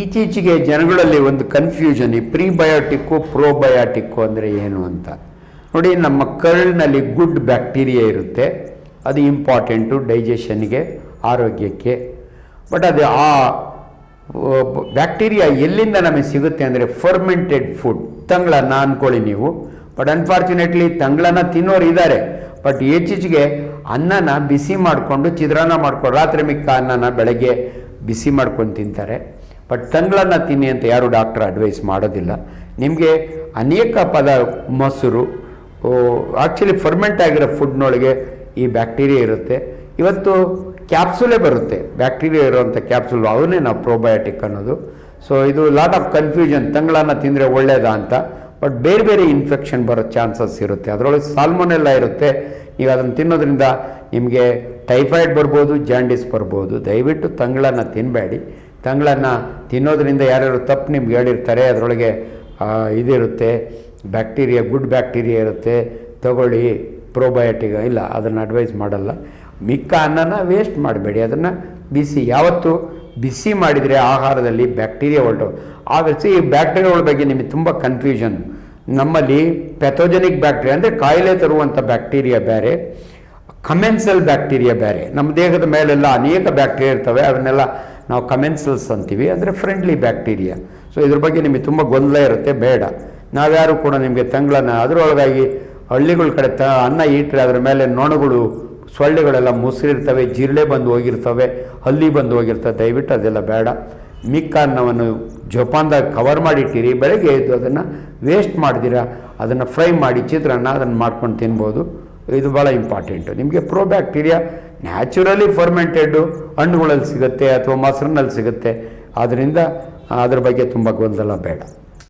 ಈಚೀಚೆಗೆ ಜನಗಳಲ್ಲಿ ಒಂದು ಕನ್ಫ್ಯೂಷನ್ ಈ ಪ್ರೀಬಯೋಟಿಕ್ಕು ಪ್ರೋಬಯೋಟಿಕ್ಕು ಅಂದರೆ ಏನು ಅಂತ. ನೋಡಿ, ನಮ್ಮ ಕರ್ಳಿನಲ್ಲಿ ಗುಡ್ ಬ್ಯಾಕ್ಟೀರಿಯಾ ಇರುತ್ತೆ. ಅದು ಇಂಪಾರ್ಟೆಂಟು ಡೈಜೆಷನ್ಗೆ ಆರೋಗ್ಯಕ್ಕೆ. ಬಟ್ ಅದು ಆ ಬ್ಯಾಕ್ಟೀರಿಯಾ ಎಲ್ಲಿಂದ ನಮಗೆ ಸಿಗುತ್ತೆ ಅಂದರೆ ಫರ್ಮೆಂಟೆಡ್ ಫುಡ್ ತಂಗ್ಳ ಅಂದ್ಕೊಳ್ಳಿ ನೀವು. ಬಟ್ ಅನ್ಫಾರ್ಚುನೇಟ್ಲಿ ತಂಗಳನ್ನ ತಿನ್ನೋರು ಇದ್ದಾರೆ. ಬಟ್ ಹೆಚ್ಚಿಚ್ಚಿಗೆ ಅನ್ನನ ಬಿಸಿ ಮಾಡಿಕೊಂಡು ಚಿತ್ರಾನ್ನ ಮಾಡ್ಕೊಂಡು, ರಾತ್ರಿ ಮಿಕ್ಕ ಅನ್ನನ ಬೆಳಗ್ಗೆ ಬಿಸಿ ಮಾಡ್ಕೊಂಡು ತಿಂತಾರೆ. ಬಟ್ ತಂಗಳನ್ನ ತಿನ್ನಿ ಅಂತ ಯಾರು ಡಾಕ್ಟರ್ ಅಡ್ವೈಸ್ ಮಾಡೋದಿಲ್ಲ. ನಿಮಗೆ ಅನೇಕ ಪದ ಮೊಸರು ಆ್ಯಕ್ಚುಲಿ ಫರ್ಮೆಂಟ್ ಆಗಿರೋ ಫುಡ್ನೊಳಗೆ ಈ ಬ್ಯಾಕ್ಟೀರಿಯಾ ಇರುತ್ತೆ. ಇವತ್ತು ಕ್ಯಾಪ್ಸುಲೇ ಬರುತ್ತೆ. ಬ್ಯಾಕ್ಟೀರಿಯಾ ಇರುವಂಥ ಕ್ಯಾಪ್ಸುಲ್ ಅವನ್ನೇ ನಾವು ಪ್ರೋಬಯೋಟಿಕ್ ಅನ್ನೋದು. ಸೊ ಇದು ಲಾಟ್ ಆಫ್ ಕನ್ಫ್ಯೂಷನ್ ತಂಗಳನ್ನ ತಿಂದರೆ ಒಳ್ಳೇದಾ ಅಂತ. ಬಟ್ ಬೇರೆ ಬೇರೆ ಇನ್ಫೆಕ್ಷನ್ ಬರೋ ಚಾನ್ಸಸ್ ಇರುತ್ತೆ. ಅದರೊಳಗೆ ಸಾಲ್ಮೊನೆಲ್ಲ ಇರುತ್ತೆ. ನೀವು ಅದನ್ನು ತಿನ್ನೋದ್ರಿಂದ ನಿಮಗೆ ಟೈಫಾಯ್ಡ್ ಬರ್ಬೋದು ಜಾಂಡಿಸ್ ಬರ್ಬೋದು. ದಯವಿಟ್ಟು ತಂಗಳನ್ನ ತಿನ್ನಬೇಡಿ ತಂಗಳನ್ನ ತಿನ್ನೋದ್ರಿಂದ ಯಾರ್ಯಾರು ತಪ್ಪು ನಿಮ್ಗೆ ಹೇಳಿರ್ತಾರೆ, ಅದರೊಳಗೆ ಇದಿರುತ್ತೆ. ಬ್ಯಾಕ್ಟೀರಿಯಾ, ಗುಡ್ ಬ್ಯಾಕ್ಟೀರಿಯಾ ಇರುತ್ತೆ. ತಗೊಳ್ಳಿ, ಪ್ರೋಬಯೋಟಿಕ್, ಇಲ್ಲ, ಅದನ್ನು ಅಡ್ವೈಸ್ ಮಾಡಲ್ಲ. ಮಿಕ್ಕ ಅನ್ನನ ವೇಸ್ಟ್ ಮಾಡಬೇಡಿ. ಅದನ್ನು ಬಿಸಿ, ಯಾವತ್ತು ಬಿಸಿ ಮಾಡಿದರೆ ಆಹಾರದಲ್ಲಿ ಬ್ಯಾಕ್ಟೀರಿಯಾ ಹೊರಟು. ಆ ಈ ಬ್ಯಾಕ್ಟೀರಿಯಾಗಳ ಬಗ್ಗೆ ನಿಮಗೆ ತುಂಬ ಕನ್ಫ್ಯೂಷನ್ ನಮ್ಮಲ್ಲಿ ಪೆಥೋಜೆನಿಕ್ ಬ್ಯಾಕ್ಟೀರಿಯಾ ಅಂದರೆ ಕಾಯಿಲೆ ತರುವಂಥ ಬ್ಯಾಕ್ಟೀರಿಯಾ ಬೇರೆ ಕಮೆನ್ಸಲ್ ಬ್ಯಾಕ್ಟೀರಿಯಾ ಬೇರೆ. ನಮ್ಮ ದೇಹದ ಮೇಲೆಲ್ಲ ಅನೇಕ ಬ್ಯಾಕ್ಟೀರಿಯಾ ಇರ್ತವೆ. ಅವನ್ನೆಲ್ಲ ನಾವು ಕಮೆನ್ಸಲ್ಸ್ ಅಂತೀವಿ, ಅಂದರೆ ಫ್ರೆಂಡ್ಲಿ ಬ್ಯಾಕ್ಟೀರಿಯಾ ಸೊ ಇದ್ರ ಬಗ್ಗೆ ನಿಮಗೆ ತುಂಬ ಗೊಂದಲ ಇರುತ್ತೆ, ಬೇಡ. ನಾವ್ಯಾರು ಕೂಡ ನಿಮಗೆ ತಂಗ್ಳನ್ನ ಅದರೊಳಗಾಗಿ ಹಳ್ಳಿಗಳ ಕಡೆ ತ, ಅನ್ನ ಇಟ್ಟರೆ ಅದರ ಮೇಲೆ ನೊಣಗಳು, ಸೊಳ್ಳೆಗಳೆಲ್ಲ ಮುಸಿರಿರ್ತವೆ ಜಿರಳೆ ಬಂದು ಹೋಗಿರ್ತವೆ, ಹಲ್ಲಿ ಬಂದು ಹೋಗಿರ್ತವೆ. ದಯವಿಟ್ಟು ಅದೆಲ್ಲ ಬೇಡ. ಮಿಕ್ಕ ಅನ್ನವನ್ನು ಜೋಪಾನ್ದಾಗ ಕವರ್ ಮಾಡಿಟ್ಟಿರಿ, ಬೆಳಗ್ಗೆ ಎದ್ದು ಅದನ್ನು ವೇಸ್ಟ್ ಮಾಡಿದಿರ, ಅದನ್ನು ಫ್ರೈ ಮಾಡಿ ಚಿತ್ರಾನ್ನ, ಅದನ್ನು ಮಾಡ್ಕೊಂಡು ತಿನ್ಬೋದು. ಇದು ಭಾಳ ಇಂಪಾರ್ಟೆಂಟು ನಿಮಗೆ ಪ್ರೋ ಬ್ಯಾಕ್ಟೀರಿಯಾ ನ್ಯಾಚುರಲಿ ಫರ್ಮೆಂಟೆಡ್ಡು ಹಣ್ಣುಗಳಲ್ಲಿ ಸಿಗುತ್ತೆ ಅಥವಾ ಮೊಸರಿನಲ್ಲಿ ಸಿಗುತ್ತೆ. ಆದ್ದರಿಂದ ಅದ್ರ ಬಗ್ಗೆ ತುಂಬ ಗೊಂದಲ ಬೇಡ.